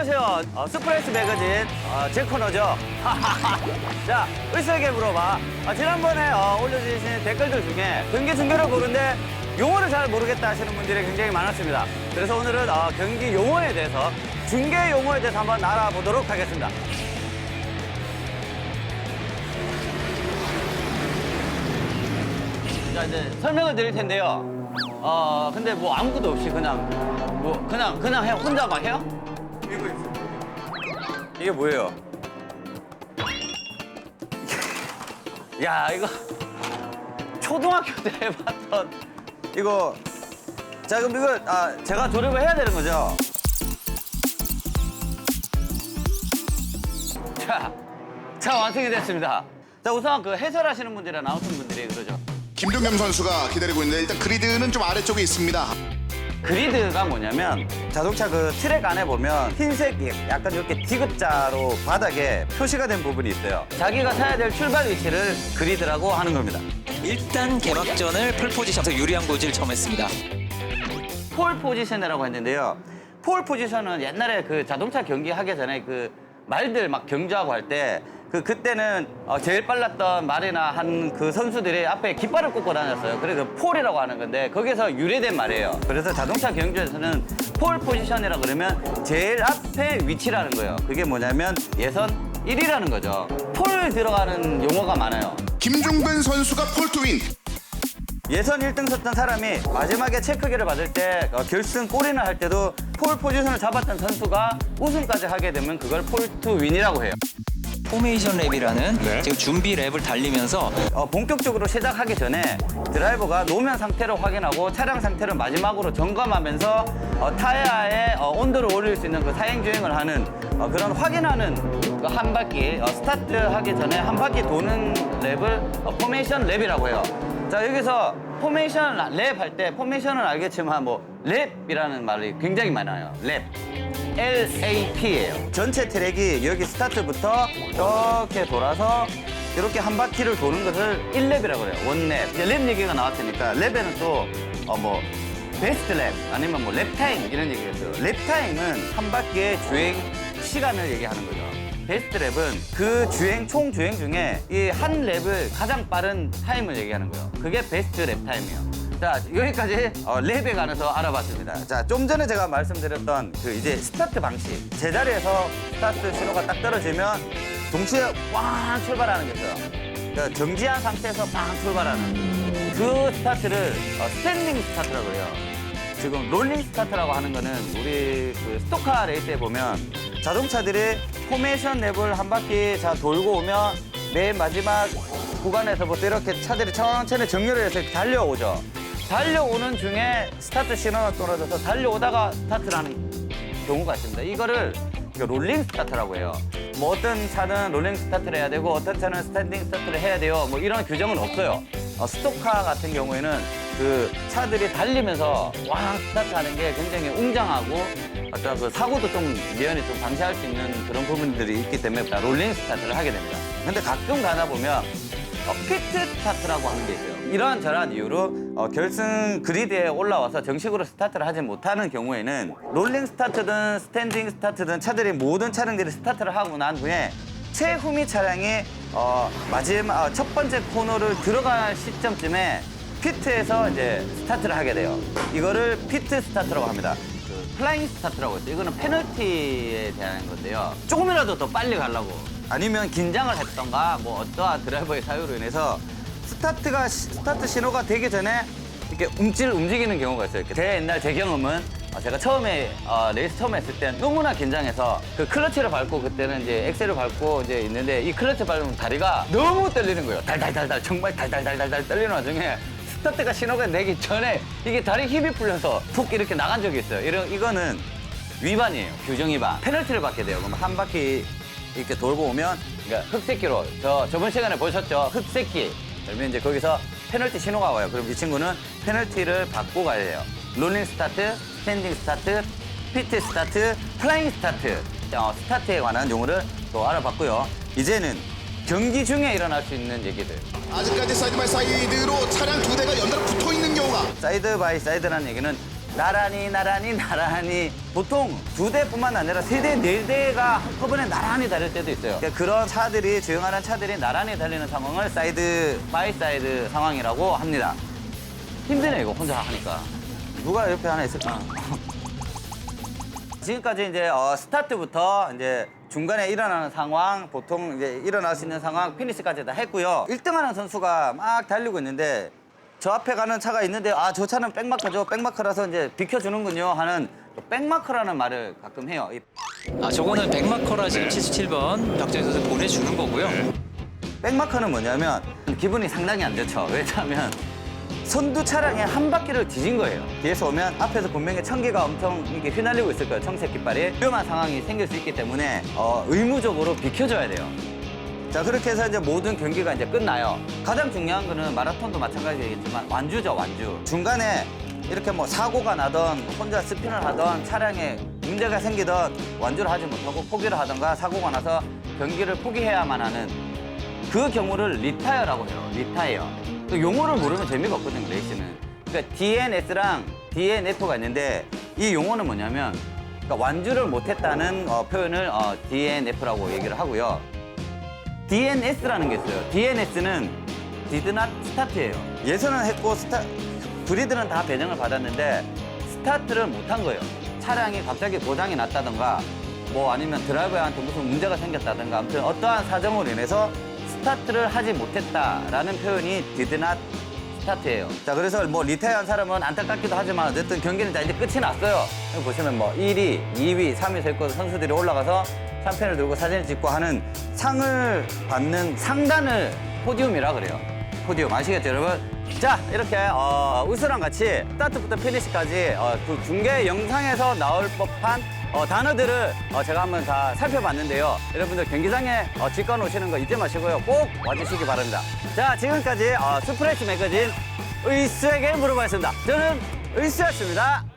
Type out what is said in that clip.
안녕하세요. 어, 스프레스 매거진 어, 제 코너죠. 자, 의석에 물어봐. 어, 지난번에 어, 올려주신 댓글들 중에 경기 중계를 보는데 용어를 잘 모르겠다 하시는 분들이 굉장히 많았습니다. 그래서 오늘은 어, 경기 용어에 대해서 중계 용어에 대해서 한번 알아보도록 하겠습니다. 자, 이제 설명을 드릴 텐데요. 어, 근데 뭐 아무것도 없이 그냥 뭐 그냥 그냥 해 혼자 막 해요? 이거 있어. 이게 뭐예요? 야, 이거 초등학교 때 해봤던 이거 자 그럼 이거 아 제가 조립을 해야 되는 거죠? 자, 자 완성이 됐습니다. 자 우선 그 해설하시는 분들이나 아나운서 분들이 그러죠. 김종겸 선수가 기다리고 있는데 일단 그리드는 좀 아래쪽에 있습니다. 그리드가 뭐냐면 자동차 그 트랙 안에 보면 흰색 약간 이렇게 디귿자로 바닥에 표시가 된 부분이 있어요. 자기가 타야 될 출발 위치를 그리드라고 하는 겁니다. 일단 개막전을 풀 포지션에서 유리한 고지를 점했습니다. 폴 포지션이라고 했는데요. 폴 포지션은 옛날에 그 자동차 경기 하기 전에 그 말들 막 경주하고 할 때 그 그때는 어, 제일 빨랐던 말이나 한 그 선수들이 앞에 깃발을 꽂고 다녔어요. 그래서 그 폴이라고 하는 건데 거기서 유래된 말이에요. 그래서 자동차 경주에서는 폴 포지션이라 그러면 제일 앞에 위치라는 거예요. 그게 뭐냐면 예선 1위라는 거죠. 폴 들어가는 용어가 많아요. 김종근 선수가 폴투윈. 예선 1등 섰던 사람이 마지막에 체크기를 받을 때 어, 결승 골인을 할 때도 폴 포지션을 잡았던 선수가 우승까지 하게 되면 그걸 폴 투 윈이라고 해요. 포메이션 랩이라는 지금 준비 랩을 달리면서 어, 본격적으로 시작하기 전에 드라이버가 노면 상태를 확인하고 차량 상태를 마지막으로 점검하면서 어, 타이어의 어, 온도를 올릴 수 있는 그 사행 주행을 하는 어, 그런 확인하는 그 한 바퀴 어, 스타트 하기 전에 한 바퀴 도는 랩을 어, 포메이션 랩이라고 해요. 자 여기서 포메이션 랩 할 때 포메이션은 알겠지만 뭐 랩이라는 말이 굉장히 많아요. 랩. LAP예요. 전체 트랙이 여기 스타트부터 이렇게 돌아서 이렇게 한 바퀴를 도는 것을 1랩이라고 그래요. 원랩. 이제 랩 얘기가 나왔으니까 랩에는 또 어 뭐 베스트 랩 아니면 뭐 랩 타임 이런 얘기가 있어요. 랩 타임은 한 바퀴의 주행 시간을 얘기하는 거죠. 베스트 랩은 그 주행 총 주행 중에 이 한 랩을 가장 빠른 타임을 얘기하는 거예요. 그게 베스트 랩 타임이에요. 자 여기까지 어, 랩에 관해서 알아봤습니다. 자 좀 전에 제가 말씀드렸던 그 이제 스타트 방식 제자리에서 스타트 신호가 딱 떨어지면 동시에 꽝 출발하는 게 있어요. 그러니까 정지한 상태에서 빵 출발하는 그 스타트를 어, 스탠딩 스타트라고 해요. 지금 롤링 스타트라고 하는 거는 우리 그 스토카 레이스에 보면 자동차들이 포메이션 랩을 한 바퀴 자 돌고 오면 맨 마지막 구간에서부터 이렇게 차들이 천천히 정렬을 해서 이렇게 달려오죠. 달려오는 중에 스타트 신호가 떨어져서 달려오다가 스타트를 하는 경우가 있습니다. 이거를 그 롤링 스타트라고 해요. 뭐 어떤 차는 롤링 스타트를 해야 되고 어떤 차는 스탠딩 스타트를 해야 돼요. 뭐 이런 규정은 없어요. 어, 스토카 같은 경우에는 그 차들이 달리면서 왕 스타트하는 게 굉장히 웅장하고 어떤 그 사고도 좀 미연에 좀 방지할 수 있는 그런 부분들이 있기 때문에 롤링 스타트를 하게 됩니다. 근데 가끔 가다 보면 어, 피트 스타트라고 하는 게 있어요. 이러한 저러한 이유로 어, 결승 그리드에 올라와서 정식으로 스타트를 하지 못하는 경우에는 롤링 스타트든 스탠딩 스타트든 차들이 모든 차량들이 스타트를 하고 난 후에 최후미 차량이 어, 마지막 어, 첫 번째 코너를 들어갈 시점쯤에 피트에서 이제 스타트를 하게 돼요. 이거를 피트 스타트라고 합니다. 그 플라잉 스타트라고 했어요. 이거는 페널티에 대한 건데요. 조금이라도 더 빨리 가려고 아니면 긴장을 했던가 뭐 어떠한 드라이버의 사유로 인해서 스타트가 시- 스타트 신호가 되기 전에 이렇게 움찔 움직이는 경우가 있어요. 이렇게. 제 옛날 제 경험은 어, 제가 처음에 어, 레이스 처음 했을 때 너무나 긴장해서 그 클러치를 밟고 그때는 이제 엑셀을 밟고 이제 있는데 이 클러치 밟으면 다리가 너무 떨리는 거예요. 달달달달 정말 달달달달달 떨리는 와중에 스타트가 신호가 내기 전에 이게 다리 힘이 풀려서 툭 이렇게 나간 적이 있어요. 이런 이거는 위반이에요. 규정 위반. 페널티를 받게 돼요. 그럼 한 바퀴 이렇게 돌고 오면 그러니까 흑새끼로 저 저번 시간에 보셨죠? 흑새끼. 그러면 이제 거기서 페널티 신호가 와요. 그럼 이 친구는 페널티를 받고 가야 돼요. 롤링 스타트, 스탠딩 스타트, 피트 스타트, 플라잉 스타트. 어, 스타트에 관한 용어를 또 알아봤고요. 이제는 경기 중에 일어날 수 있는 얘기들. 아직까지 사이드 바이 사이드로 차량 두 대가 연달아 붙어 있는 경우가 사이드 바이 사이드라는 얘기는 나란히 나란히 나란히 보통 두 대뿐만 아니라 세 대, 네 대가 한꺼번에 나란히 달릴 때도 있어요. 그러니까 그런 차들이 주행하는 차들이 나란히 달리는 상황을 사이드 바이 사이드 상황이라고 합니다. 힘드네 이거 혼자 하니까. 누가 옆에 하나 있을까? 지금까지 이제 어, 스타트부터 이제 중간에 일어나는 상황, 보통 이제 일어날 수 있는 상황, 피니시까지 다 했고요. 1등하는 선수가 막 달리고 있는데 저 앞에 가는 차가 있는데 아 저 차는 백마커죠. 백마커라서 이제 비켜주는군요 하는 그 백마커라는 말을 가끔 해요. 이 아, 저거는 백마커라 지금 네. 77번 박정희 선수 보내주는 거고요. 백마커는 뭐냐면 기분이 상당히 안 좋죠. 왜냐하면 선두 차량에 한 바퀴를 뒤진 거예요. 뒤에서 오면 앞에서 분명히 청기가 엄청 이렇게 휘날리고 있을 거예요. 청색 깃발이. 위험한 상황이 생길 수 있기 때문에 어, 의무적으로 비켜줘야 돼요. 자 그렇게 해서 이제 모든 경기가 이제 끝나요. 가장 중요한 거는 마라톤도 마찬가지겠지만 완주죠 완주. 중간에 이렇게 뭐 사고가 나던 혼자 스핀을 하던 차량에 문제가 생기던 완주를 하지 못하고 포기를 하던가 사고가 나서 경기를 포기해야만 하는 그 경우를 리타이어라고 해요. 리타이어. 그 용어를 모르면 재미가 없거든요, 레이스는. 그러니까 DNS랑 DNF가 있는데 이 용어는 뭐냐면 그러니까 완주를 못했다는 어, 표현을 어, DNF라고 얘기를 하고요. DNS라는 게 있어요. DNS는 Did not Start예요. 예선은 했고 스타 브리드는 다 배정을 받았는데 스타트를 못한 거예요. 차량이 갑자기 고장이 났다던가 뭐 아니면 드라이버한테 무슨 문제가 생겼다던가 아무튼 어떠한 사정으로 인해서 스타트를 하지 못했다라는 표현이 Did not 스타트예요. 자, 그래서 뭐 리타이어한 사람은 안타깝기도 하지만 어쨌든 경기는 다 이제 끝이 났어요. 보시면 뭐 1위, 2위, 3위 서 있고 선수들이 올라가서 샴페인을 들고 사진을 찍고 하는 상을 받는 상단을 포디움이라 그래요. 포디움 아시겠죠, 여러분? 자, 이렇게 어, 우수랑 같이 스타트부터 피니시까지 어, 그 중계 영상에서 나올 법한 어, 단어들을 어, 제가 한번 다 살펴봤는데요. 여러분들 경기장에 어, 직관 오시는 거 잊지 마시고요. 꼭 와주시기 바랍니다. 자, 지금까지 어, 스프레시 매거진 의수에게 물어봤습니다. 저는 의수였습니다.